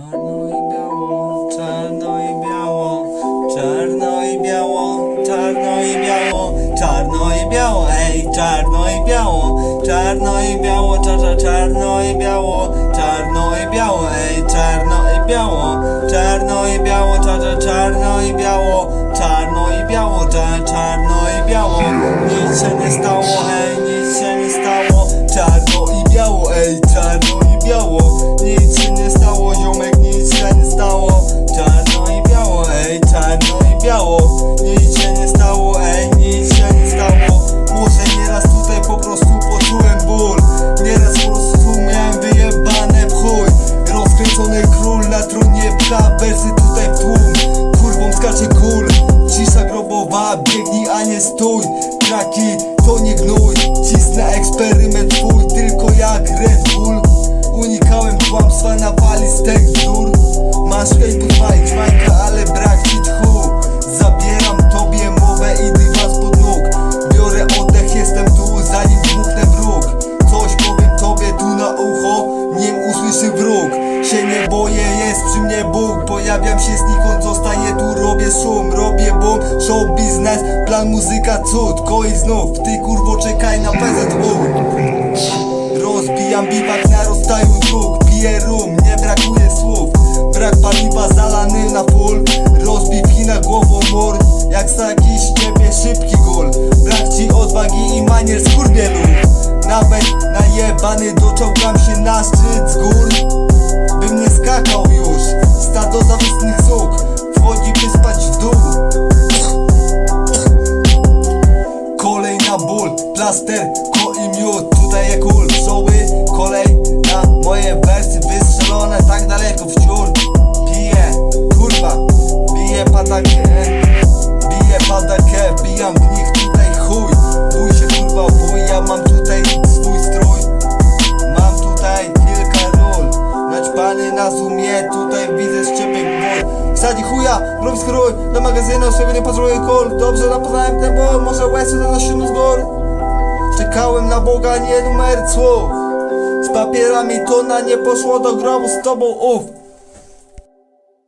Czarno i biało, czarno i biało, czarno i biało, czarno i biało, czarno i biało, ej, czarno i biało, czarno i biało, czarno, czarno i biało, czarno i biało, ej, czarno i biało, czarno i biało, czarno, czarno i biało, czarno i biało, czarno i biało, nic się nie stało, ej, na tronie pcha, wersy tutaj w tłum, kurwą skacze kul, cisza grobowa, biegnij a nie stój, traki to nie gnój, cisnę eksperyment twój, tylko jak Red Bull, unikałem kłamstwa na palistek bzdur, masz hej podwalić majka, się nie boję, jest przy mnie Bóg, pojawiam się znikąd, zostaję tu, robię szum, robię boom, show biznes, plan muzyka cud, koi znów, ty kurwo czekaj na PZU. Rozbijam biwak na rozstaju dróg Piję rum, nie brakuje słów. Brak paliwa zalany na full. Rozbij na głową mur. Jak saki ściepie szybki gól. Brak ci odwagi i manier skurwielu. Nawet najebany doczołgam się na szczyt z gór skakał już. Stado zawistnych zuk Wchodzi by spać w dół. Kolej na ból, plaster, ko i miód Tutaj jak kul, pszczoły, kolej na na tutaj widzę szczypek ból Wsadzi chuja, robi skrój Do magazynu, sobie nie potrzebuję kol Dobrze napoznałem ten ból, może łezy na siódmy z gór Czekałem na Boga, nie numer słów Z papierami to na nie poszło do grobu z tobą, uff